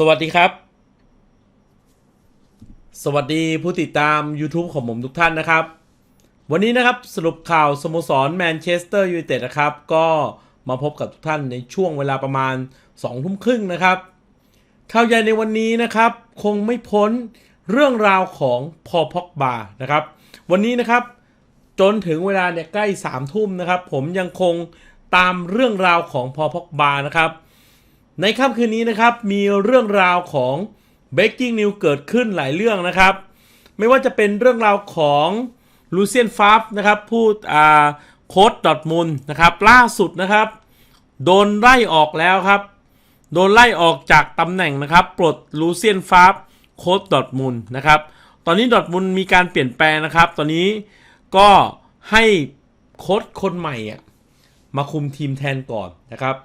สวัสดีครับ สวัสดีผู้ติดตาม YouTube ของผมทุกท่านนะครับ วันนี้นะครับสรุปข่าวสโมสรแมนเชสเตอร์ยูไนเต็ดนะครับ ก็มาพบกับทุกท่านในช่วงเวลาประมาณ2ทุ่มครึ่งนะครับข่าวใหญ่ในวันนี้นะครับ คงไม่พ้นเรื่องราวของพอพ็อกบานะครับ วันนี้นะครับจนถึงเวลาเนี่ยใกล้3ามทุ่มนะครับ ผมยังคงตามเรื่องราวของพอพ็อกบานะครับ ในค่ำคืนนี้นะครับมีเรื่องราวของ Breaking News เกิดขึ้นหลายเรื่องนะครับ ไม่ว่าจะเป็นเรื่องราวของลูเซียนฟาฟนะครับพูดอ่าโค้ดดอทมุนนะครับล่าสุดนะครับ โดนไล่ออกแล้วครับ โดนไล่ออกจากตำแหน่งนะครับ ปลดลูเซียนฟาฟโค้ดดอทมุนนะครับ ตอนนี้ดอทมุนมีการเปลี่ยนแปลงนะครับ ตอนนี้ก็ให้โค้ดคนใหม่อะมาคุมทีมแทนก่อนนะครับ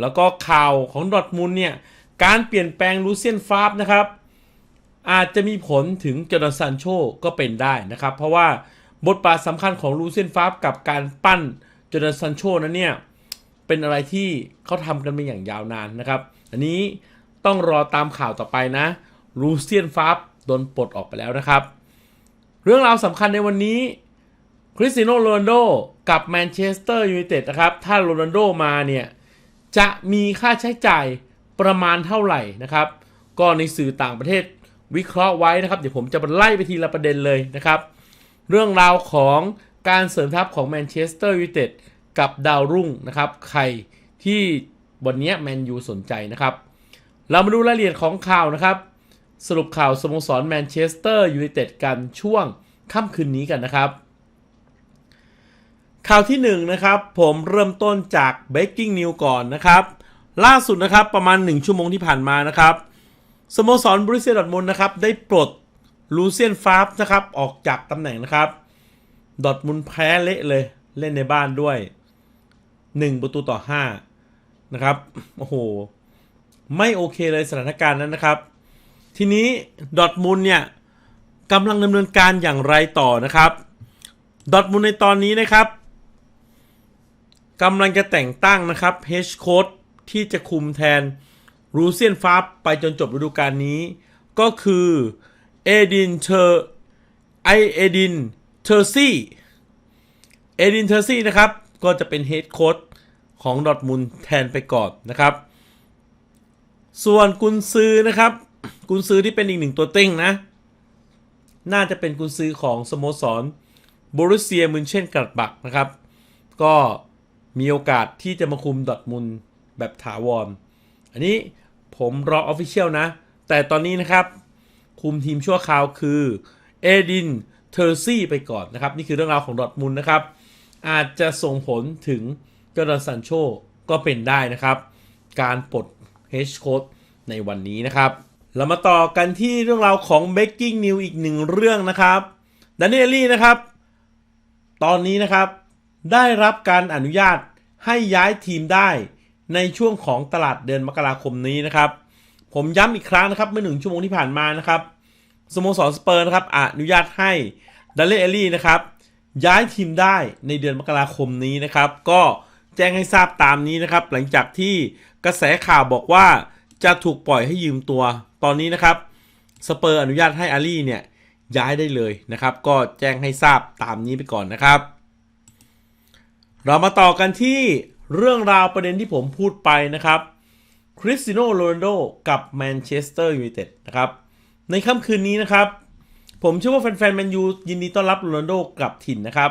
แล้วก็ข่าวของดอทมุนเนี่ย การเปลี่ยนแปลงลูเซียนฟาฟนะครับ อาจจะมีผลถึงจอร์ดนซานโชก็เป็นได้นะครับ เพราะว่าบทบาทสำคัญของลูเซียนฟาฟกับการปั้นจอร์ดนซานโชนั้นเนี่ย เป็นอะไรที่เขาทำกันมาอย่างยาวนานนะครับ อันนี้ต้องรอตามข่าวต่อไปนะลูเซียนฟาฟโดนปลดออกไปแล้วนะครับ เรื่องราวสำคัญในวันนี้คริสตียโนโรนัลโดกับแมนเชสเตอร์ยูไนเต็ดนะครับ ถ้าโรนัลโดมาเนี่ย จะมีค่าใช้จ่ายประมาณเท่าไหร่นะครับ ก็ในสื่อต่างประเทศวิเคราะห์ไว้นะครับ เดี๋ยวผมจะไล่ไปทีละประเด็นเลยนะครับ เรื่องราวของการเสริมทัพของแมนเชสเตอร์ยูไนเต็ดกับดาวรุ่งนะครับ ใครที่วันนี้แมนยูสนใจนะครับ เรามาดูรายละเอียดของข่าวนะครับ สรุปข่าวสโมสรแมนเชสเตอร์ยูไนเต็ดกันช่วงค่ำคืนนี้กันนะครับ ข่าวที่1นงนะครับ ผมเริ่มต้นจาก Breaking News ก่อนนะครับ ล่าสุดนะครับประมาณ 1 ชั่วโมงที่ผ่านมานะครับสโมสรบริเซียดอทมุนนะครับได้ปลดลูเซียนฟาร์ฟนะครับออกจากตำแหน่งนะครับดอทมุนแพ้เละเลยเล่นในบ้านด้วย 1 ประตูต่อ 5 นะครับ โอ้โห ไม่โอเคเลยสถานการณ์นั้นนะครับ ทีนี้ดอทมุนเนี่ยกำลังดำเนินการอย่างไรต่อนะครับดอทมุนในตอนนี้นะครับ กำลังจะแต่งตั้งนะครับเฮชโค้ดที่จะคุมแทนรูเซียนฟาไปจนจบฤดูกาลนี้ ก็คือเอดินเทอร์ไอเอดินเทอร์ซี่เอดินเทอร์ซี่นะครับ ก็จะเป็นเฮดโค้ดของดอทมุนแทนไปก่อนนะครับ ส่วนกุนซือนะครับ กุนซือที่เป็นอีกหนึ่งตัวเต้งนะ น่าจะเป็นกุนซือของสโมสรบรุเซียมุนเช่นกัดบักนะครับ ก็ มีโอกาสที่จะมาคุมดอทมุนแบบถาวร อันนี้ผมรอออฟฟิเชียลนะ แต่ตอนนี้นะครับ คุมทีมชั่วคราวคือเอดินเทอร์ซี่ไปก่อนนะครับ นี่คือเรื่องราวของดอทมุนนะครับ อาจจะส่งผลถึงจอร์แดนซันโชก็เป็นได้นะครับ การปลดเฮชโค้ดในวันนี้นะครับเรามาต่อกันที่เรื่องราวของ Breaking News อีกหนึ่งเรื่องนะครับดานเนลลี่นะครับ ตอนนี้นะครับ ได้รับการอนุญาตให้ย้ายทีมได้ในช่วงของตลาดเดือนมกราคมนี้นะครับ ผมย้ำอีกครั้งนะครับเมื่อหนึ่งชั่วโมงที่ผ่านมานะครับสโมสรสเปอร์นะครับอนุญาตให้ดัลเลเอลลี่นะครับย้ายทีมได้ในเดือนมกราคมนี้นะครับ ก็แจ้งให้ทราบตามนี้นะครับ หลังจากที่กระแสข่าวบอกว่าจะถูกปล่อยให้ยืมตัวตอนนี้นะครับสเปอร์อนุญาตให้อาลี่เนี่ยย้ายได้เลยนะครับ ก็แจ้งให้ทราบตามนี้ไปก่อนนะครับ เรามาต่อกันที่เรื่องราวประเด็นที่ผมพูดไปนะครับคริสติโนโรนัลโดกับแมนเชสเตอร์ยูไนเต็ดนะครับ ในค่ำคืนนี้นะครับ ผมเชื่อว่าแฟนๆแมนยูยินดีต้อนรับโรนัลโดกลับถิ่นนะครับ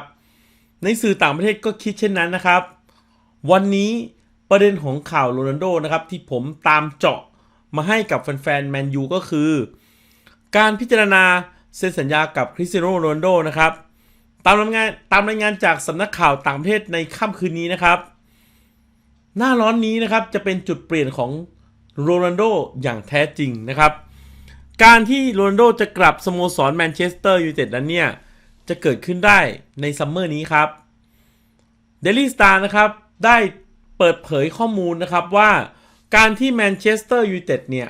ในสื่อต่างประเทศก็คิดเช่นนั้นนะครับ วันนี้ประเด็นของข่าวโรนัลโดนะครับ ที่ผมตามเจาะมาให้กับแฟนๆแมนยูก็คือ การพิจารณาเซ็นสัญญากับคริสตียโนโรนัลโดนะครับ ตามรายงานตามรายงานจากสำนักข่าวต่างประเทศในค่ำคืนนี้นะครับ หน้าร้อนนี้นะครับจะเป็นจุดเปลี่ยนของโรนัลโดอย่างแท้จริงนะครับ การที่โรนัลโดจะกลับสโมสรแมนเชสเตอร์ยูไนเต็ดนั้นเนี่ย จะเกิดขึ้นได้ในซัมเมอร์นี้ครับเดลี่สตาร์นะครับได้เปิดเผยข้อมูลนะครับว่าการที่แมนเชสเตอร์ยูไนเต็ดเนี่ย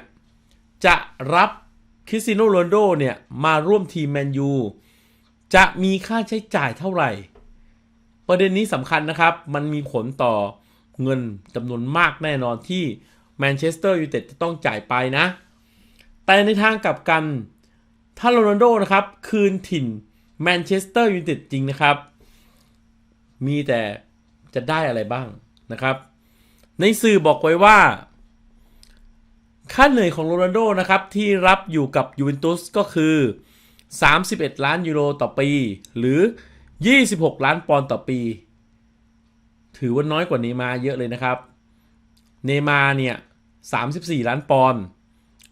จะรับคริสติโนโรนัลโดเนี่ย มาร่วมทีมแมนยู จะมีค่าใช้จ่ายเท่าไหร่ ประเด็นนี้สำคัญนะครับ มันมีผลต่อเงินจำนวนมากแน่นอนที่แมนเชสเตอร์ยูไนเต็ดจะต้องจ่ายไปนะ แต่ในทางกลับกัน ถ้าโรนัลโดนะครับ คืนถิ่นแมนเชสเตอร์ยูไนเต็ดจริงนะครับ มีแต่จะได้อะไรบ้างนะครับ ในสื่อบอกไว้ว่า ค่าเหนื่อยของโรนัลโดนะครับที่รับอยู่กับยูเวนตุสก็คือ 31 ล้านยูโรต่อปี หรือ 26 ล้านปอนด์ต่อปี ถือว่าน้อยกว่าเนมาเยอะเลยนะครับ เนมาเนี่ย 34 ล้านปอนด์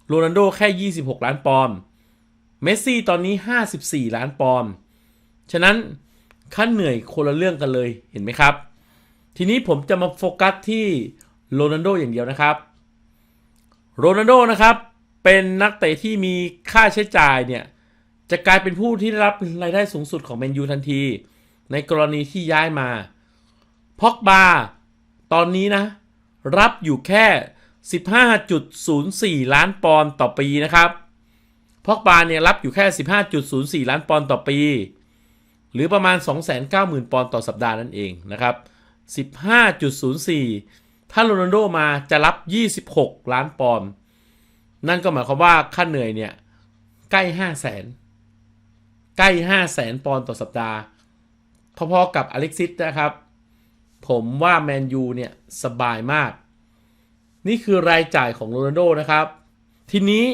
โรนัลโดแค่ 26 ล้านปอนด์ เมสซี่ตอนนี้ 54 ล้านปอนด์ ฉะนั้นค่าเหนื่อยคนละเรื่องกันเลย เห็นไหมครับ ทีนี้ผมจะมาโฟกัสที่โรนัลโดอย่างเดียวนะครับ โรนัลโดนะครับ เป็นนักเตะที่มีค่าใช้จ่ายเนี่ย จะกลายเป็นผู้ที่ได้รับรายได้สูงสุดของแมนยูทันที ในกรณีที่ย้ายมาพ็อกบาตอนนี้นะ รับอยู่แค่ 15.04 ล้านปอนด์ต่อปีนะครับพ็อกบาเนี่ยรับอยู่แค่ 15.04 ล้านปอนด์ต่อปี หรือประมาณ 290,000 ปอนด์ต่อสัปดาห์นั่นเองนะครับ 15.04 ถ้าโรนัลโดมาจะรับ 26 ล้านปอนด์นั่นก็หมายความว่าค่าเหนื่อยเนี่ยใกล้ 5 0 0แสน ใกล้ 5 0 0แสนปอนด์ต่อสัปดาห์ พอๆกับอเล็กซิสนะครับ ผมว่าแมนยูเนี่ย สบายมาก นี่คือรายจ่ายของโรนัลโดนะครับ ทีนี้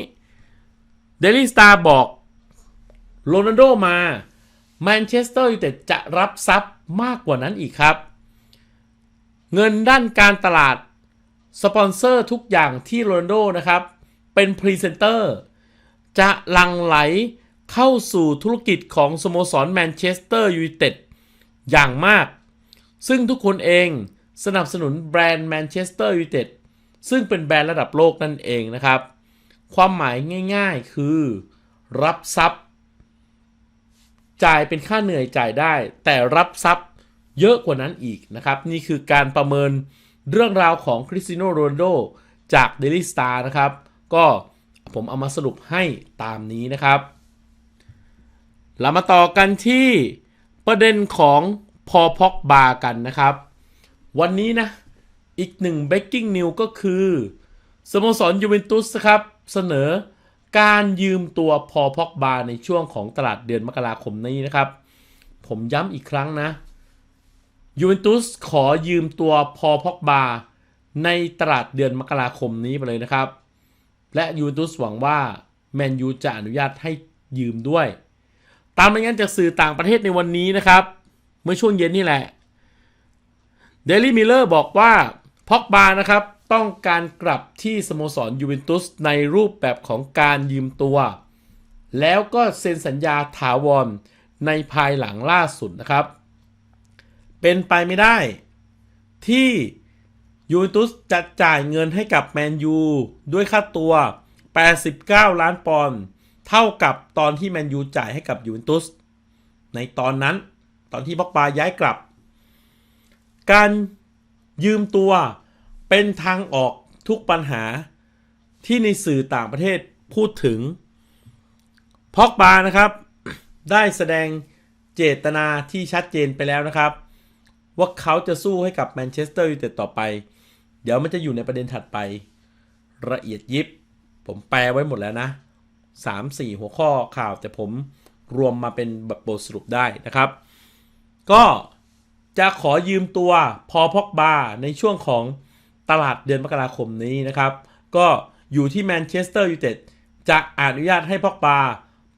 เดลิสตาร์บอกโรนัลโดมาแมนเชสเตอร์ยูไนเต็ดจะรับทรัพย์มากกว่านั้นอีกครับ เงินด้านการตลาด สปอนเซอร์ทุกอย่างที่โรนัลโดนะครับ เป็นพรีเซนเตอร์ จะลังไหล เข้าสู่ธุรกิจของสโมสรแมนเชสเตอร์ยูไนเต็ดอย่างมาก ซึ่งทุกคนเองสนับสนุนแบรนด์แมนเชสเตอร์ยูไนเต็ดซึ่งเป็นแบรนด์ระดับโลกนั่นเองนะครับ ความหมายง่ายๆ คือ รับทรัพย์ จ่ายเป็นค่าเหนื่อยจ่ายได้ แต่รับทรัพย์เยอะกว่านั้นอีกนะครับ นี่คือการประเมินเรื่องราวของคริสติโนโรนโดจาก Daily Star นะครับ ก็ผมเอามาสรุปให้ตามนี้นะครับ เรามาต่อกันที่ประเด็นของพอพ็อกบากันนะครับ วันนี้นะ อีกหนึ่ง breaking news ก็คือ สโมสรยูเวนตุสครับ เสนอการยืมตัวพอพ็อกบาในช่วงของตลาดเดือนมกราคมนี้นะครับ ผมย้ำอีกครั้งนะยูเวนตุสขอยืมตัวพอพ็อกบาในตลาดเดือนมกราคมนี้ไปเลยนะครับ และยูเวนตุสหวังว่าแมนยูจะอนุญาตให้ยืมด้วย ตามรายงานจากสื่อต่างประเทศในวันนี้นะครับ เมื่อช่วงเย็นนี่แหละเดลี่มิลเลอร์บอกว่าพ็อกบานะครับ ต้องการกลับที่สโมสรยูเวนตุสในรูปแบบของการยืมตัว แล้วก็เซ็นสัญญาถาวรในภายหลังล่าสุดนะครับ เป็นไปไม่ได้ ที่ยูเวนตุสจะจ่ายเงินให้กับแมนยูด้วยค่าตัว 89 ล้านปอนด์ เท่ากับตอนที่แมนยูจ่ายให้กับยูเวนตุสในตอนนั้นตอนที่บ็อกบาย้ายกลับ การยืมตัวเป็นทางออกทุกปัญหาที่ในสื่อต่างประเทศพูดถึงพอกบานะครับ ได้แสดงเจตนาที่ชัดเจนไปแล้วนะครับ ว่าเขาจะสู้ให้กับแมนเชสเตอร์ยูไนเต็ดต่อไป เดี๋ยวมันจะอยู่ในประเด็นถัดไป ละเอียดยิบ ผมแปลไว้หมดแล้วนะ 3-4 หัวข้อข่าวแต่ผมรวมมาเป็นแบบบทสรุปได้นะครับ ก็จะขอยืมตัวพอพอกบาในช่วงของตลาดเดือนมกราคมนี้นะครับ ก็อยู่ที่แมนเชสเตอร์ยูไนเต็ดจะอนุญาตให้พอกบา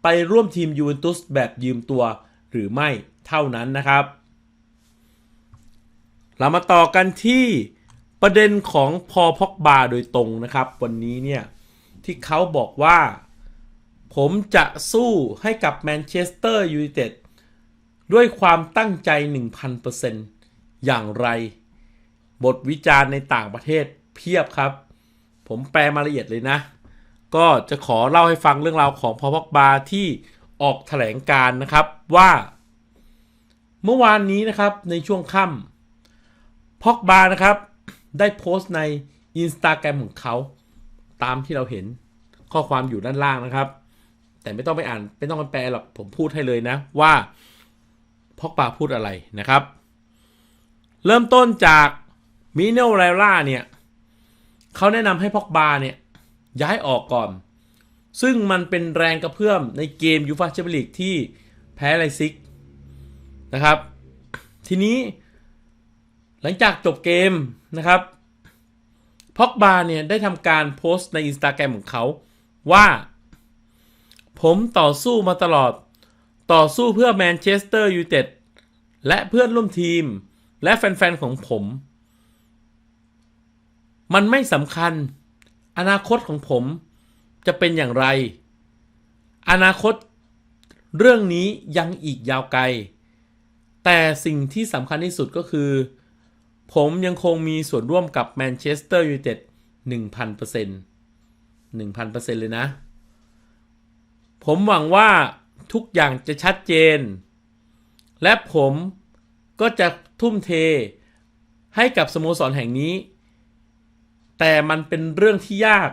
ไปร่วมทีมยูเวนตุสแบบยืมตัวหรือไม่เท่านั้นนะครับ เรามาต่อกันที่ประเด็นของพอพอกบาโดยตรงนะครับ วันนี้เนี่ยที่เขาบอกว่า ผมจะสู้ให้กับแมนเชสเตอร์ยูไนเต็ดด้วยความตั้งใจ 1,000%อย่างไร บทวิจารณ์ในต่างประเทศเพียบครับ ผมแปลมาละเอียดเลยนะ ก็จะขอเล่าให้ฟังเรื่องราวของพอพอกบาที่ออกแถลงการนะครับว่า เมื่อวานนี้นะครับในช่วงค่ำพอกบานะครับ ได้โพสต์ในอินสตาแกรมของเขา ตามที่เราเห็นข้อความอยู่ด้านล่างนะครับ แต่ไม่ต้องไปอ่านไม่ต้องไปแปลหรอกผมพูดให้เลยนะว่าพอกบาพูดอะไรนะครับ เริ่มต้นจากมิเนลเรล่าเนี่ยเขาแนะนำให้พอกบาเนี่ยย้ายออกก่อน ซึ่งมันเป็นแรงกระเพื่อมในเกมยูฟาแชมเปี้ยนลีกที่แพ้ไลซิกนะครับ ทีนี้หลังจากจบเกมนะครับพอกบาเนี่ยได้ทำการโพสต์ในอินสตาแกรมของเขาว่า ผมต่อสู้มาตลอด ต่อสู้เพื่อแมนเชสเตอร์ยูไนเต็ดและเพื่อนร่วมทีม และแฟนๆของผม มันไม่สำคัญ อนาคตของผมจะเป็นอย่างไร อนาคตเรื่องนี้ยังอีกยาวไกล แต่สิ่งที่สำคัญที่สุดก็คือ ผมยังคงมีส่วนร่วมกับแมนเชสเตอร์ยูไนเต็ด1,000% 1,000%เลยนะ ผมหวังว่าทุกอย่างจะชัดเจน และผมก็จะทุ่มเทให้กับสโมสรแห่งนี้ แต่มันเป็นเรื่องที่ยาก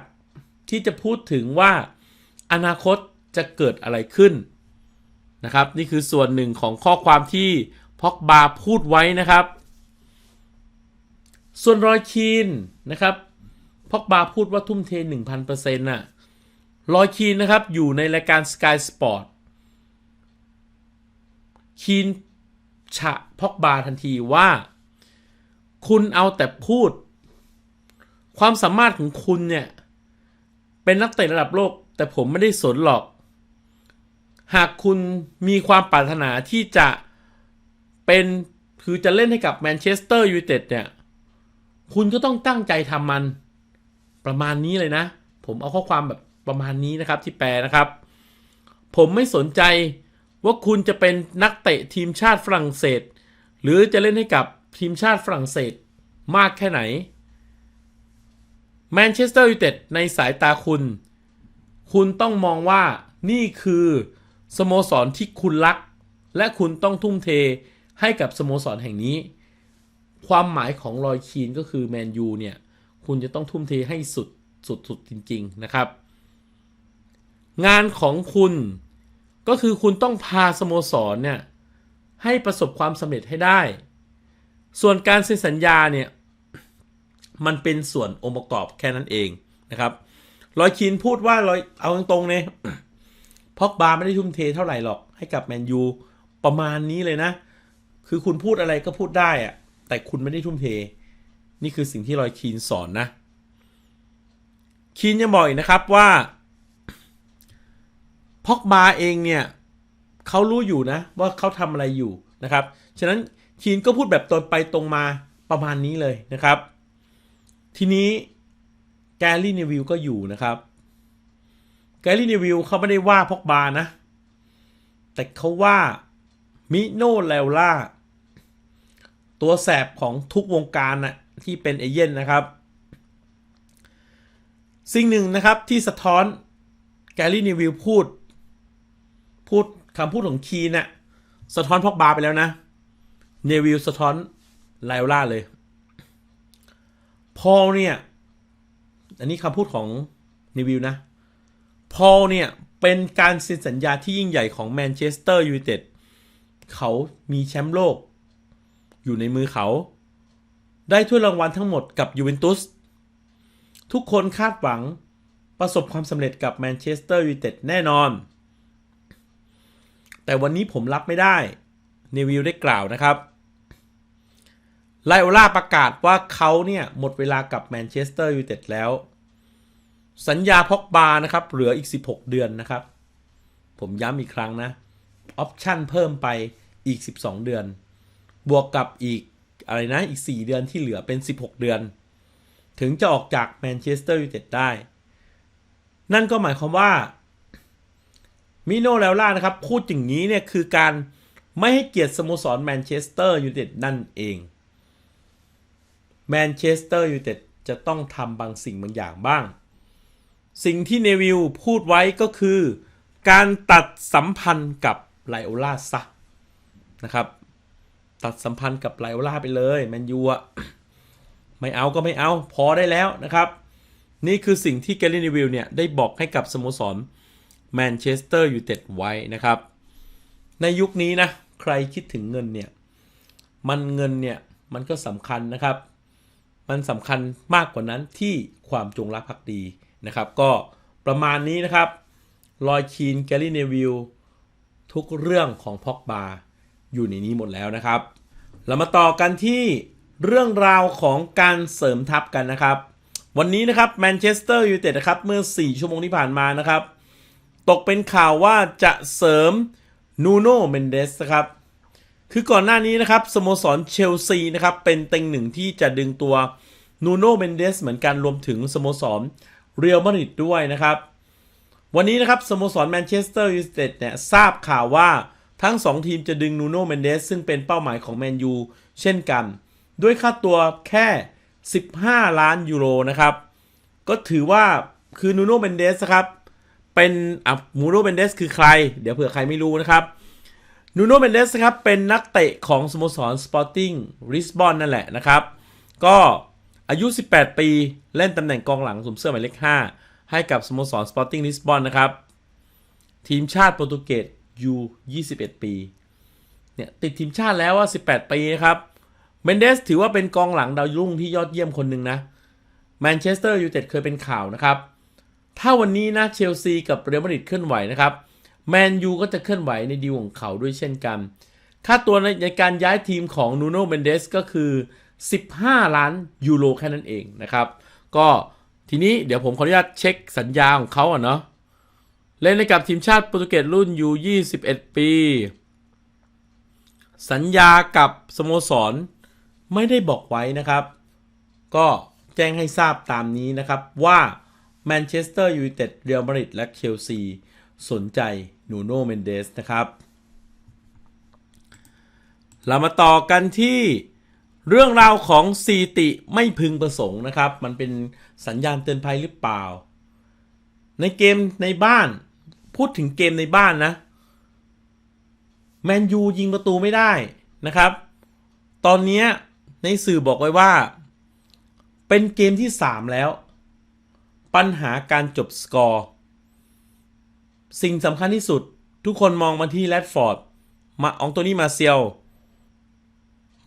ที่จะพูดถึงว่าอนาคตจะเกิดอะไรขึ้นนะครับ นี่คือส่วนหนึ่งของข้อความที่พ็อกบาพูดไว้นะครับ ส่วนรอยคีนนะครับพ็อกบาพูดว่าทุ่มเท 1,000%น่ะ รอยคีนนะครับอยู่ในรายการ Sky Sport คีนฉะพอกบาทันทีว่า คุณเอาแต่พูด ความสามารถของคุณเนี่ย เป็นนักเตะระดับโลก แต่ผมไม่ได้สนหรอก หากคุณมีความปรารถนาที่จะเป็นคือจะเล่นให้กับแมนเชสเตอร์ยูไนเต็ดเนี่ย คุณก็ต้องตั้งใจทำมันประมาณนี้เลยนะ ผมเอาข้อความแบบ ประมาณนี้นะครับที่แปลนะครับ ผมไม่สนใจว่าคุณจะเป็นนักเตะทีมชาติฝรั่งเศส หรือจะเล่นให้กับทีมชาติฝรั่งเศสมากแค่ไหนแมนเชสเตอร์ยูไนเต็ดในสายตาคุณ คุณต้องมองว่านี่คือสโมสรที่คุณรัก และคุณต้องทุ่มเทให้กับสโมสรแห่งนี้ ความหมายของลอยคีนก็คือแมนยูเนี่ย คุณจะต้องทุ่มเทให้สุดสุดสุดจริง ๆ นะครับ งานของคุณก็คือคุณต้องพาสโมสรเนี่ยให้ประสบความสำเร็จให้ได้ ส่วนการเซ็นสัญญาเนี่ยมันเป็นส่วนองค์ประกอบแค่นั้นเองนะครับลอยคีนพูดว่าลอยเอาตรงๆเนี่ยพอกบาไม่ได้ทุ่มเทเท่าไหร่หรอกให้กับแมนยูประมาณนี้เลยนะ คือคุณพูดอะไรก็พูดได้อะแต่คุณไม่ได้ทุ่มเท นี่คือสิ่งที่ลอยคีนสอนนะคีนยังบอกอีกนะครับว่า พอกบาเองเนี่ยเขารู้อยู่นะว่าเขาทำอะไรอยู่นะครับ ฉะนั้นคีนก็พูดแบบตรงไปตรงมาประมาณนี้เลยนะครับ ทีนี้แกลลี่เนวิลก็อยู่นะครับ แกลลี่เนวิลเขาไม่ได้ว่าพอกบานะ แต่เขาว่ามิโนเลวล่าตัวแสบของทุกวงการนะที่เป็นเอเย่นนะครับ สิ่งหนึ่งนะครับที่สะท้อนแกลลี่เนวิลพูด พูดคำพูดของคีนน่ะสะท้อนพอกบาไปแล้วนะ เนวิลสะท้อนไลล่าเลย พอเนี่ย อันนี้คำพูดของเนวิลนะ พอเนี่ย เป็นการเซ็นสัญญาที่ยิ่งใหญ่ของแมนเชสเตอร์ยูไนเต็ดเขามีแชมป์โลก อยู่ในมือเขา ได้ถ้วยรางวัลทั้งหมดกับยูเวนตุส ทุกคนคาดหวังประสบความสำเร็จกับแมนเชสเตอร์ยูไนเต็ดแน่นอน แต่วันนี้ผมรับไม่ได้เนวิลได้กล่าวนะครับไลโอล่าประกาศว่าเขาเนี่ยหมดเวลากับแมนเชสเตอร์ยูไนเต็ดแล้ว สัญญาพ็อกบานะครับ เหลืออีก 16 เดือนนะครับ ผมย้ำอีกครั้งนะ ออปชั่นเพิ่มไปอีก 12 เดือน บวกกับอีกอะไรนะ อีก 4 เดือนที่เหลือเป็น 16 เดือน ถึงจะออกจากแมนเชสเตอร์ยูไนเต็ดได้ นั่นก็หมายความว่า มิโนแล้วล่านะครับ พูดอย่างนี้เนี่ยคือการไม่ให้เกียรติสโมสรแมนเชสเตอร์ยูไนเต็ดนั่นเองแมนเชสเตอร์ยูไนเต็ดจะต้องทำบางสิ่งบางอย่างบ้าง สิ่งที่เนวิลพูดไว้ก็คือ การตัดสัมพันธ์กับไลโอล่าซะนะครับ ตัดสัมพันธ์กับไลโอล่าไปเลยแมนยูอะไม่เอาก็ไม่เอา พอได้แล้วนะครับ นี่คือสิ่งที่แกลลี่เนวิลเนี่ยได้บอกให้กับสโมสร แมนเชสเตอร์ยูไนเต็ดไว้นะครับ ในยุคนี้นะ ใครคิดถึงเงินเนี่ย มันเงินเนี่ย มันก็สำคัญนะครับ มันสำคัญมากกว่านั้นที่ความจงรักภักดีนะครับ ก็ประมาณนี้นะครับ ลอยคีนแกลลี่เนวิลทุกเรื่องของพ็อกบาอยู่ในนี้หมดแล้วนะครับ เรามาต่อกันที่เรื่องราวของการเสริมทัพกันนะครับ วันนี้นะครับแมนเชสเตอร์ยูไนเต็ดนะครับ เมื่อ 4 ชั่วโมงที่ผ่านมานะครับ ตกเป็นข่าวว่าจะเสริมนูโน่เมนเดสนะครับ คือก่อนหน้านี้นะครับสโมสรเชลซีนะครับ เป็นเต็งหนึ่งที่จะดึงตัวนูโน่เมนเดสเหมือนกันรวมถึงสโมสรเรอัลมาดริดด้วยนะครับ วันนี้นะครับสโมสรแมนเชสเตอร์ยูไนเต็ดเนี่ยทราบข่าวว่าทั้ง 2 ทีมจะดึงนูโน่เมนเดสซึ่งเป็นเป้าหมายของแมนยูเช่นกัน ด้วยค่าตัวแค่ 15 ล้านยูโรนะครับ ก็ถือว่าคือนูโน่เมนเดสครับ เป็นอะมูโนเมนเดสคือใคร เดี๋ยวเผื่อใครไม่รู้นะครับนูโนเมนเดสครับเป็นนักเตะของสโมสรสปอร์ติ้งริสบอนนั่นแหละนะครับ ก็อายุ 18 ปี เล่นตำแหน่งกองหลังสวมเสื้อหมายเลข 5 ให้กับสโมสรสปอร์ติ้งลิสบอนนะครับ ทีมชาติโปรตุเกสยู21 ปี เนี่ยติดทีมชาติแล้วว่า 18 ปีนะครับ เมนเดสถือว่าเป็นกองหลังดาวรุ่งที่ยอดเยี่ยมคนหนึ่งนะ แมนเชสเตอร์ยูไนเต็ดเคยเป็นข่าวนะครับ ถ้าวันนี้นะเชลซีกับเรอัลมาดริดเคลื่อนไหวนะครับแมนยูก็จะเคลื่อนไหวในดีลของเขาด้วยเช่นกัน ค่าตัวในในการย้ายทีมของนูโนเมนเดสก็คือ 15 ล้านยูโรแค่นั้นเองนะครับ ก็ทีนี้เดี๋ยวผมขออนุญาตเช็คสัญญาของเขาอะเนาะเล่นในกับทีมชาติโปรตุเกสรุ่นยู21 ปี สัญญากับสโมสรไม่ได้บอกไว้นะครับ ก็แจ้งให้ทราบตามนี้นะครับว่า แมนเชสเตอร์ยูไนเต็ดเรอัลมาดริดและเชลซีสนใจนูโนเมนเดสนะครับ เรามาต่อกันที่เรื่องราวของซีติไม่พึงประสงค์นะครับ มันเป็นสัญญาณเตือนภัยหรือเปล่า ในเกมในบ้าน พูดถึงเกมในบ้านนะแมนยูยิงประตูไม่ได้นะครับ ตอนนี้ในสื่อบอกไว้ว่า เป็นเกมที่ 3 แล้ว ปัญหาการจบสกอร์ สิ่งสำคัญที่สุด ทุกคนมองมาที่แรดฟอร์ด มาอองตัวนี้มาเซียว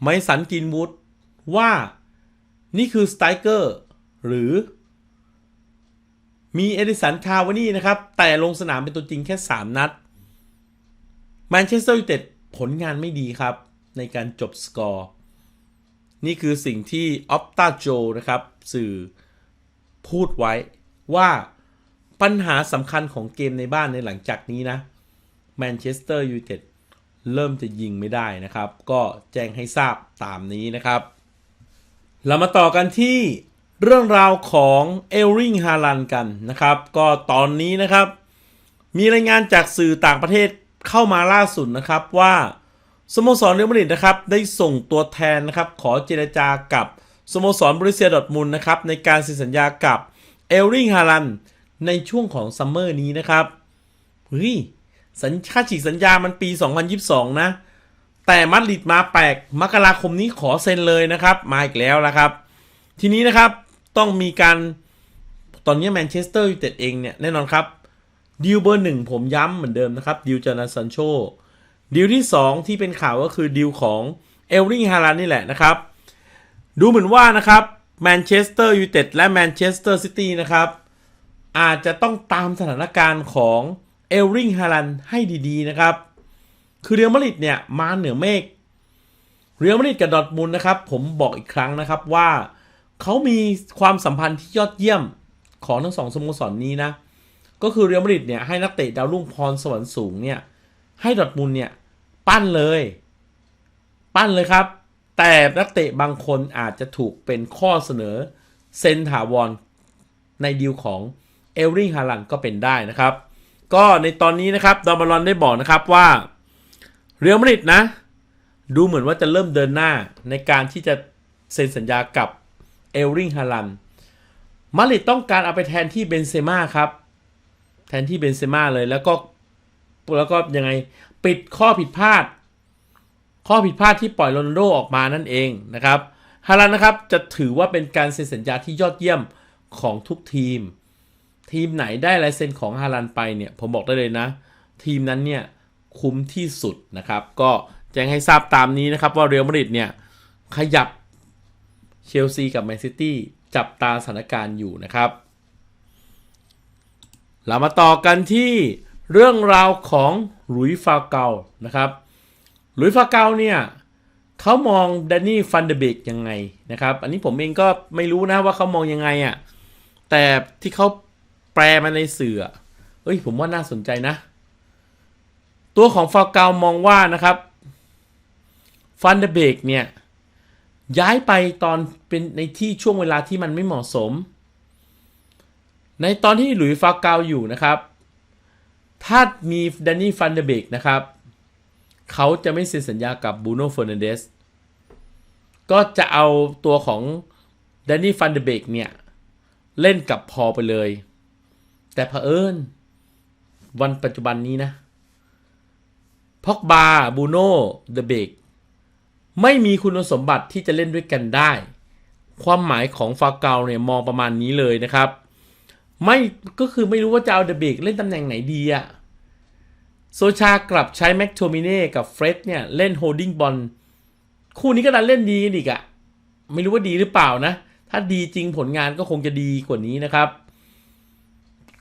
ไมสันกินวูดว่านี่คือสไตเกอร์ หรือ มีเอดิสันคาวานี่นะครับ แต่ลงสนามเป็นตัวจริงแค่ 3 นัดแมนเชสเตอร์ยูไนเต็ดผลงานไม่ดีครับ ในการจบสกอร์ นี่คือสิ่งที่ออปตาโจนะครับ สื่อ พูดไว้ว่าปัญหาสำคัญของเกมในบ้านในหลังจากนี้นะแมนเชสเตอร์ยูไนเต็ดเริ่มจะยิงไม่ได้นะครับ ก็แจ้งให้ทราบตามนี้นะครับ เรามาต่อกันที่เรื่องราวของเอลริงฮาลันกันนะครับ ก็ตอนนี้นะครับ มีรายงานจากสื่อต่างประเทศเข้ามาล่าสุดนะครับว่าสโมสรเรอัลมาดริดนะครับ ได้ส่งตัวแทนนะครับ ขอเจรจากับ สโมสรบริเซียดอทมุนนะครับในการเซ็นสัญญากับเอลริงฮาลันในช่วงของซัมเมอร์นี้นะครับเฮ้ยสัญค่าฉีกสัญญามันปี 2022 นะ แต่มัดริดมาแปลกมกราคมนี้ขอเซ็นเลยนะครับ มาอีกแล้วนะครับ ทีนี้นะครับต้องมีการตอนนี้แมนเชสเตอร์ยูไนเต็ดเองเนี่ยแน่นอนครับดีลเบอร์หนึ่งผมย้ำเหมือนเดิมนะครับดีลจานาซันโชดีลที่ 2 ที่เป็นข่าวก็คือดีลของเอลริงฮารันนี่แหละนะครับ ดูเหมือนว่านะครับแมนเชสเตอร์ยูไนเต็ดและแมนเชสเตอร์ซิตี้นะครับ อาจจะต้องตามสถานการณ์ของเอลริงฮารันให้ดีๆนะครับ คือเรียลมาดริดเนี่ยมาเหนือเมฆเรียลมาดริดกับดอทมุนด์นะครับ ผมบอกอีกครั้งนะครับว่าเขามีความสัมพันธ์ที่ยอดเยี่ยมของทั้งสองสโมสรนนี้นะ ก็คือเรียลมาดริดเนี่ยให้นักเตะดาวรุ่งพรสวรรค์สูงเนี่ยให้ดอทมุนด์เนี่ยปั้นเลย ปั้นเลยครับ แต่นักเตะบางคนอาจจะถูกเป็นข้อเสนอเซนถาวรในดีลของเอลริงฮาลันก็เป็นได้นะครับ ก็ในตอนนี้นะครับดอมบอลอนได้บอกนะครับว่าเรียลมาดริดนะ ดูเหมือนว่าจะเริ่มเดินหน้าในการที่จะเซ็นสัญญากับเอลริงฮาลันมาดริดต้องการเอาไปแทนที่เบนเซม่าครับ แทนที่เบนเซม่าเลยแล้วก็แล้วก็ยังไงปิดข้อผิดพลาด ข้อผิดพลาดที่ปล่อยโรนัลโดออกมานั่นเองนะครับฮาลันนะครับจะถือว่าเป็นการเซ็นสัญญาที่ยอดเยี่ยมของทุกทีม ทีมไหนได้ลายเซ็นของฮาลันไปเนี่ยผมบอกได้เลยนะ ทีมนั้นเนี่ยคุ้มที่สุดนะครับ ก็แจ้งให้ทราบตามนี้นะครับว่าเรอัลมาดริดเนี่ยขยับเชลซีกับแมนซิตี้จับตาสถานการณ์อยู่นะครับ เรามาต่อกันที่เรื่องราวของหลุยฟาเกานะครับ หลุยฟาเกาเนี่ยเขามองแดนนี่ฟันเดเบกยังไงนะครับ อันนี้ผมเองก็ไม่รู้นะว่าเขามองยังไงอะ่ะแต่ที่เขาแปลมาในสื่อเอ้ยผมว่าน่าสนใจนะ ตัวของฟาเกามองว่านะครับฟันเดเบกเนี่ยย้ายไปตอนเป็นในที่ช่วงเวลาที่มันไม่เหมาะสม ในตอนที่หลุยฟาเกาอยู่นะครับ ถ้ามีแดนนี่ฟันเดเบกนะครับ เขาจะไม่เซ็นสัญญากับบูโน่เฟอร์นันเดสก็จะเอาตัวของแดนนี่ฟันเดเบกเนี่ย เล่นกับพอไปเลย แต่เผอิญวันปัจจุบันนี้นะพ็อกบาบูโน่เดเบกไม่มีคุณสมบัติที่จะเล่นด้วยกันได้ ความหมายของฟาเกาเนี่ยมองประมาณนี้เลยนะครับ ไม่ก็คือไม่รู้ว่าจะเอาเดเบกเล่นตำแหน่งไหนดีอะ โซชากลับใช้แม็กโทมิเน่กับเฟร็ดเนี่ยเล่นโฮดดิ้งบอลคู่นี้ก็ดันเล่นดีกันอีกอะไม่รู้ว่าดีหรือเปล่านะ ถ้าดีจริงผลงานก็คงจะดีกว่านี้นะครับ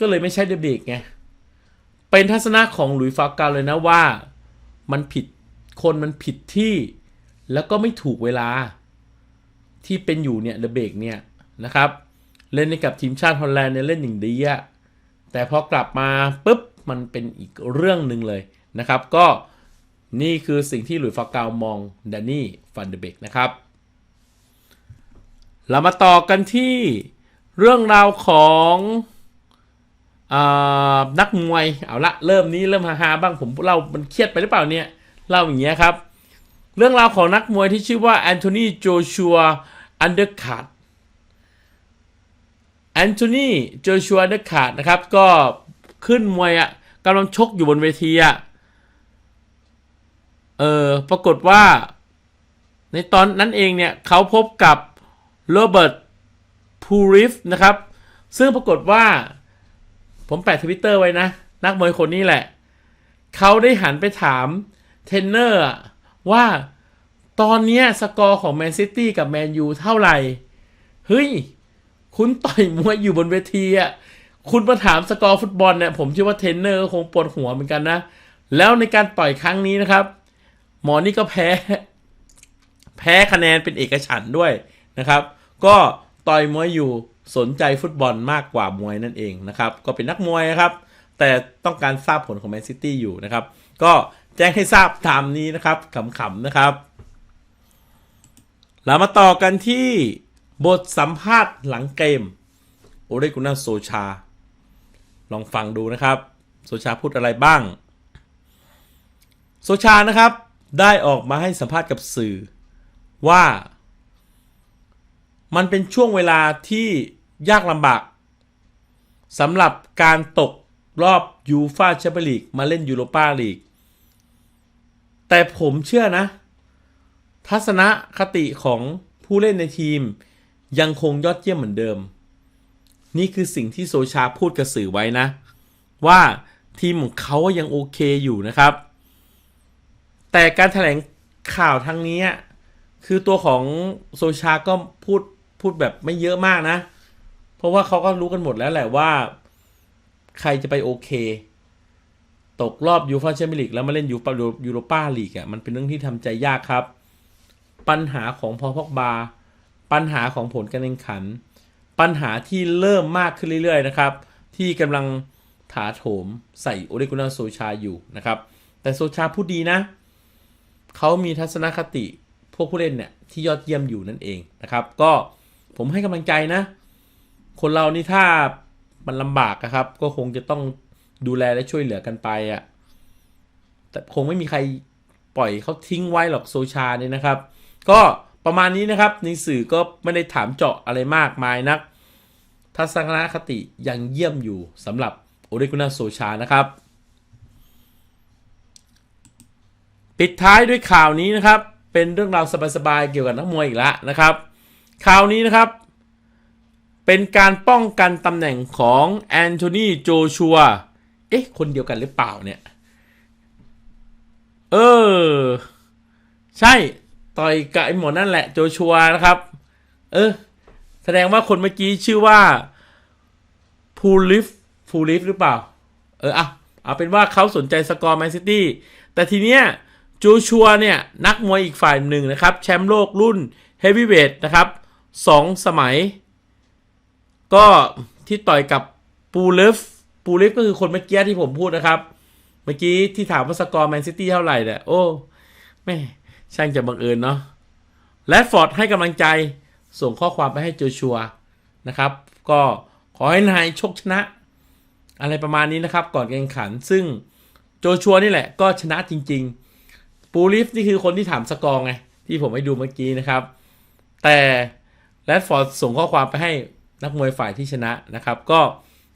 ก็เลยไม่ใช่เดเบกไง เป็นทัศนะของหลุยส์ฟากาเลยนะว่ามันผิดคนมันผิดที่แล้วก็ไม่ถูกเวลาที่เป็นอยู่เนี่ยเดเบกเนี่ยนะครับ เล่นในกับทีมชาติฮอลแลนด์เนี่ยเล่นอย่างดีอะแต่พอกลับมาปุ๊บ มันเป็นอีกเรื่องหนึ่งเลยนะครับ ก็นี่คือสิ่งที่หลุยส์ฟากามองแดนนี่ฟันเดเบกนะครับ เรามาต่อกันที่เรื่องราวของอนักมวย เอาละเริ่มนี้เริ่มฮาๆบ้างผมเรามันเครียดไปหรือเปล่าเนี่ยเล่าอย่างเงี้ยครับ เรื่องราวของนักมวยที่ชื่อว่าแอนโทนีโจชัวอันเดอร์คัตแอนโทนีโจชัวอันเดอร์คัตนะครับก็ ขึ้นมวยอะ่ะกำลังชกอยู่บนเวทีอะ่ะเออปรากฏว่า ในตอนนั้นเองเนี่ยเขาพบกับโรเบิร์ตพูริฟนะครับ ซึ่งปรากฏว่า ผมแปะทวิตเตอร์ไว้นะ นักมวยคนนี้แหละ เขาได้หันไปถามเทนเนอร์ว่าตอนนี้สกอร์ของแมนซิตี้กับแมนยูเท่าไหร่ เฮ้ย คุณต่อยมวยอยู่บนเวทีอะ คุณมาถามสกอร์ฟุตบอลเนี่ยผมเชื่อว่าเทรนเนอร์คงปวดหัวเหมือนกันนะ แล้วในการต่อยครั้งนี้นะครับ หมอนี่ก็แพ้ แพ้คะแนนเป็นเอกฉันด้วยนะครับ ก็ต่อยมวยอยู่สนใจฟุตบอลมากกว่ามวยนั่นเองนะครับ ก็เป็นนักมวยนะครับ แต่ต้องการทราบผลของแมนซิตี้อยู่นะครับ ก็แจ้งให้ทราบตามนี้นะครับขำๆนะครับเรามาต่อกันที่บทสัมภาษณ์หลังเกม โอเรกุนาโซชา ลองฟังดูนะครับ โซชาพูดอะไรบ้าง โซชานะครับ ได้ออกมาให้สัมภาษณ์กับสื่อว่า มันเป็นช่วงเวลาที่ยากลำบากสำหรับการตกรอบยูฟาแชมเปี้ยนลีกมาเล่นยูโรปาลีก แต่ผมเชื่อนะ ทัศนคติของผู้เล่นในทีมยังคงยอดเยี่ยมเหมือนเดิม นี่คือสิ่งที่โซชาพูดกับสื่อไว้นะ ว่าทีมของเขายังโอเคอยู่นะครับ แต่การถแถลงข่าวทางนี้ คือตัวของโซชาก็พูดพูดแบบไม่เยอะมากนะ เพราะว่าเขาก็รู้กันหมดแล้วแหละว่า ใครจะไปโอเค ตกรอบยูฟ่าแชมเปี้ยนลีกแล้วมาเล่นยูฟายูโรป้าลีกอะมันเป็นเรื่องที่ทำใจยากครับ ปัญหาของพอพอกบา ปัญหาของผลการแข่งขัน ปัญหาที่เริ่มมากขึ้นเรื่อยๆนะครับ ที่กำลังถาโถมใส่โอเลกุนาโซชาอยู่นะครับ แต่โซชาพูดดีนะ เขามีทัศนคติพวกผู้เล่นเนี่ยที่ยอดเยี่ยมอยู่นั่นเองนะครับ ก็ผมให้กำลังใจนะ คนเรานี่ถ้ามันลำบากอะครับ ก็คงจะต้องดูแลและช่วยเหลือกันไปอะ่ะแต่คงไม่มีใครปล่อยเขาทิ้งไว้หรอกโซชาเนี่ยนะครับ ก็ประมาณนี้นะครับในสื่อก็ไม่ได้ถามเจาะอะไรมากมายนัก ทัศนคติยังเยี่ยมอยู่สำหรับโอเดกุนาโซชานะครับ ปิดท้ายด้วยข่าวนี้นะครับ เป็นเรื่องราวสบายๆเกี่ยวกับนักมวยอีกแล้วนะครับข่าวนี้นะครับ เป็นการป้องกันตำแหน่งของแอนโทนีโจชัวเอ๊ะ คนเดียวกันหรือเปล่าเนี่ย เออ ใช่ ต่อยกับไอ้หมอนั่นแหละ โจชัวนะครับ เออ แสดงว่าคนเมื่อกี้ชื่อว่าพูลิฟฟูลิฟหรือเปล่า เอออะเอาเป็นว่าเขาสนใจสกอร์แมนซิตี้แต่ทีเนี้ยโจชัวเนี่ย นักมวยอีกฝ่ายหนึ่งนะครับ แชมป์โลกรุ่นเฮฟวีเวทนะครับสองสมัย ก็ที่ต่อยกับปูเลฟปูเลฟก็คือคนเมื่อกี้ที่ผมพูดนะครับ เมื่อกี้ที่ถามว่าสกอร์แมนซิตี้เท่าไหร่เนี่ยโอ้แม่ช่างจะบังเอิญเนาะแรดฟอร์ดให้กำลังใจ ส่งข้อความไปให้โจชัวนะครับ ก็ขอให้นายชกชนะ อะไรประมาณนี้นะครับ ก่อนการแข่งขัน ซึ่งโจชัวนี่แหละก็ชนะจริง ๆ ปูลิฟนี่คือคนที่ถามสกอร์ไงที่ผมให้ดูเมื่อกี้นะครับ แต่แรดฟอร์ดส่งข้อความไปให้นักมวยฝ่ายที่ชนะนะครับ ก็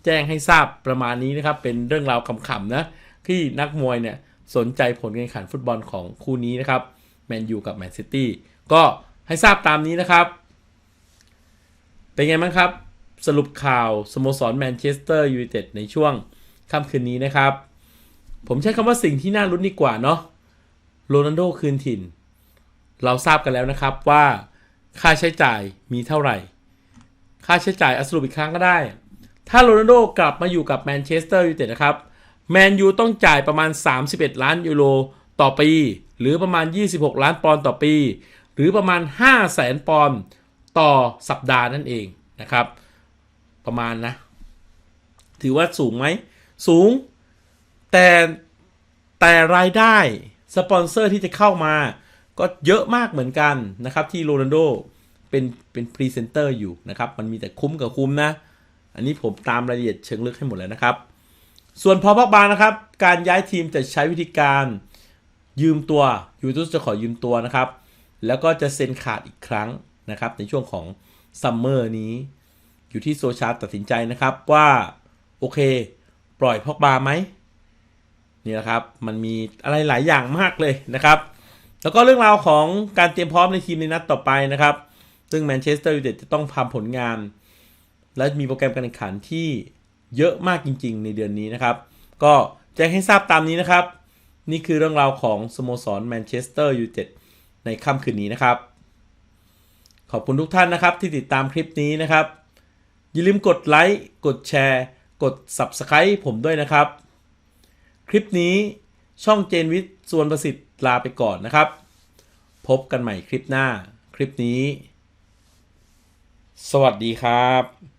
แจ้งให้ทราบประมาณนี้นะครับ เป็นเรื่องราวขำๆนะที่นักมวยเนี่ยสนใจผลการแข่งขันฟุตบอลของคู่นี้นะครับแมนยูกับแมนซิตี้ก็ให้ทราบตามนี้นะครับ เป็นไงบ้างครับ สรุปข่าวสโมสรแมนเชสเตอร์ยูไนเต็ดในช่วงค่ำคืนนี้นะครับ ผมใช้คำว่าสิ่งที่น่าลุ้นดีกว่าเนาะโรนัลโดคืนถิ่น เราทราบกันแล้วนะครับว่าค่าใช้จ่ายมีเท่าไหร่ ค่าใช้จ่ายอสรุปอีกครั้งก็ได้ ถ้าโรนัลโดกลับมาอยู่กับแมนเชสเตอร์ยูไนเต็ดนะครับแมนยูต้องจ่ายประมาณ 31 ล้านยูโรต่อปี หรือประมาณ 26 ล้านปอนด์ต่อปี หรือประมาณ5แสนปอนด์ ต่อสัปดาห์นั่นเองนะครับ ประมาณนะ ถือว่าสูงไหม สูง แต่แต่รายได้สปอนเซอร์ที่จะเข้ามา ก็เยอะมากเหมือนกันนะครับ ที่โรนัลโดเป็นเป็นพรีเซนเตอร์อยู่นะครับ มันมีแต่คุ้มกับคุ้มนะ อันนี้ผมตามรายละเอียดเชิงลึกให้หมดแล้วนะครับ ส่วนพอพักบานะครับ การย้ายทีมจะใช้วิธีการยืมตัวยูทูสจะขอยืมตัวนะครับ แล้วก็จะเซ็นขาดอีกครั้ง นะครับในช่วงของซัมเมอร์นี้ อยู่ที่โซชาตัดสินใจนะครับว่าโอเค ปล่อยพอกบาไหมนี่แหละครับมันมีอะไรหลายอย่างมากเลยนะครับ แล้วก็เรื่องราวของการเตรียมพร้อมในทีมในนัดต่อไปนะครับ ซึ่งแมนเชสเตอร์ยูไนเต็ดจะต้องทำผลงาน และมีโปรแกรมการแข่งขันที่เยอะมากจริง ๆ ในเดือนนี้นะครับ ก็แจ้งให้ทราบตามนี้นะครับ นี่คือเรื่องราวของสโมสรแมนเชสเตอร์ยูไนเต็ดในค่ำคืนนี้นะครับ ขอบคุณทุกท่านนะครับที่ติดตามคลิปนี้นะครับ อย่าลืมกดไลค์กดแชร์ กด Subscribe ผมด้วยนะครับ คลิปนี้ช่องเจนวิทย์ส่วนประสิทธิ์ลาไปก่อนนะครับ พบกันใหม่คลิปหน้าคลิปนี้ สวัสดีครับ